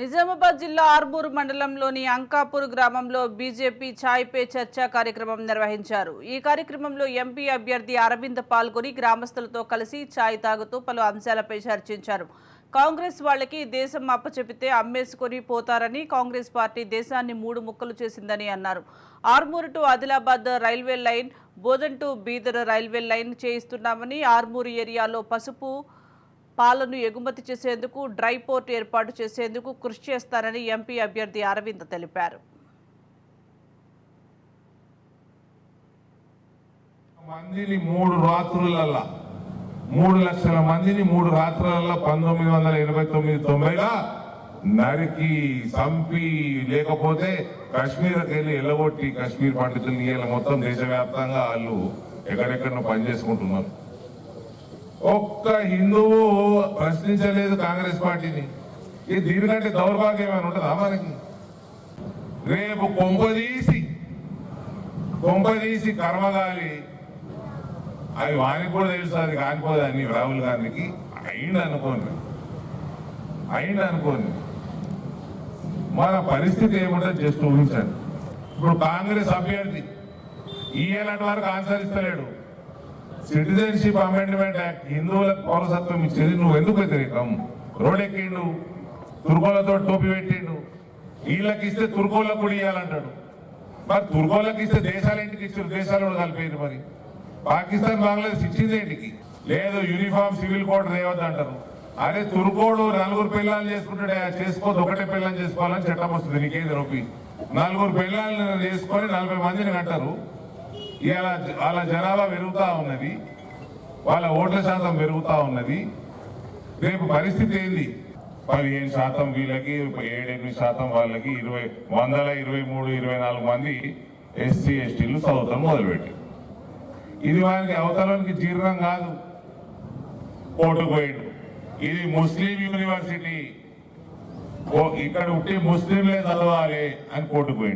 నిజామాబాద్ జిల్లా ఆర్మూరు మండలంలోని అంకాపూర్ గ్రామంలో బీజేపీ ఛాయ్ పే చర్చా కార్యక్రమం నిర్వహించారు. ఈ కార్యక్రమంలో ఎంపీ అభ్యర్థి అరవింద్ పాల్గొని గ్రామస్తులతో కలిసి ఛాయ్ తాగుతూ పలు అంశాలపై చర్చించారు. కాంగ్రెస్ వాళ్ళకి దేశం అప్పచెపితే అమ్మేసుకొని పోతారని కాంగ్రెస్ పార్టీ దేశాన్ని మూడు ముక్కలు చేసిందని అన్నారు. Armur to Adilabad railway line Bodhan to Bidar railway line చేయిస్తున్నామని Armur ఏరియాలో పసుపు పాలను ఎగుమతి చేసేందుకు డ్రై పోర్ట్ ఏర్పాటు చేసేందుకు కృషి చేస్తారని ఎంపీ అభ్యర్థి అరవింద్ తెలిపారు. మందిని మూడు రాత్రులల్లా మూడు లక్షల మందిని మూడు రాత్రులల్లా పంతొమ్మిది వందల ఎనభై తొమ్మిది తొంభైగా నరికి చంపి లేకపోతే కాశ్మీర్కి వెళ్ళి ఎల్లగొట్టి కాశ్మీర్ పండితులు ఇవాళ మొత్తం దేశవ్యాప్తంగా వాళ్ళు ఎక్కడెక్కడ పనిచేసుకుంటున్నారు ఒక్క హిందువు ప్రశ్నించలేదు కాంగ్రెస్ పార్టీని. ఇది దీనికంటే దౌర్భాగ్యం ఏమైనా ఉంటుందా మనకి? రేపు కొంపదీసి కొంపదీసి కర్మగాలి. అది వానికి కూడా తెలుసు అది కానిపోదని రాహుల్ గాంధీకి. అయింది అనుకోండి. అయింది అనుకోండి. మన పరిస్థితి ఏముంటుంది జస్ట్ ఊహించండి. ఇప్పుడు కాంగ్రెస్ అభ్యర్థి ఈఏలాంటి వరకు ఆన్సర్ ఇస్తలేడు. సిటిజన్షిప్ అమెండ్మెంట్ యాక్ట్ హిందువులకు పౌరసత్వం ఇచ్చేది నువ్వు ఎందుకు వ్యతిరేకం? రోడ్డు ఎక్కిండు తుర్కోలతో టోపీ పెట్టిండు వీళ్ళకి ఇస్తే తుర్కోళ్ళకు కూడా ఇవ్వాలంటాడు మరి తుర్కోళ్ళకి ఇస్తే దేశాలు ఇంటికి ఇచ్చారు? దేశాలు కూడా కలిపేరు మరి. పాకిస్తాన్ బంగ్లాదేశ్ ఇచ్చింది ఏంటికి? లేదు యూనిఫామ్ సివిల్ కోడ్ రేవద్దు అంటారు. అరే తుర్కోడు నలుగురు పిల్లలు చేసుకుంటాడే చేసుకోవద్దు ఒకటే పిల్లలు చేసుకోవాలని చట్టం వస్తుంది. నీకేది రూపీ నలుగురు పిల్లల్ని చేసుకొని నలభై మందిని కంటారు ఇలా వాళ్ళ జనాభా పెరుగుతూ ఉన్నది. వాళ్ళ ఓట్ల శాతం పెరుగుతూ ఉన్నది. రేపు పరిస్థితి ఏంది? పదిహేను శాతం వీళ్ళకి ఏడెనిమిది శాతం వాళ్ళకి ఇరవై వందల ఇరవై మూడు ఇరవై నాలుగు మంది ఎస్సీ ఎస్టీలు చదువుతాం మొదలుపెట్టి ఇది వారికి అవతలానికి జీర్ణం కాదు. కోర్టుకు పోయిండు. ఇది ముస్లిం యూనివర్సిటీ. ఓ- ఇక్కడ ఉంటే ముస్లింలే చదవాలి అని కోర్టుకు పోయిండు.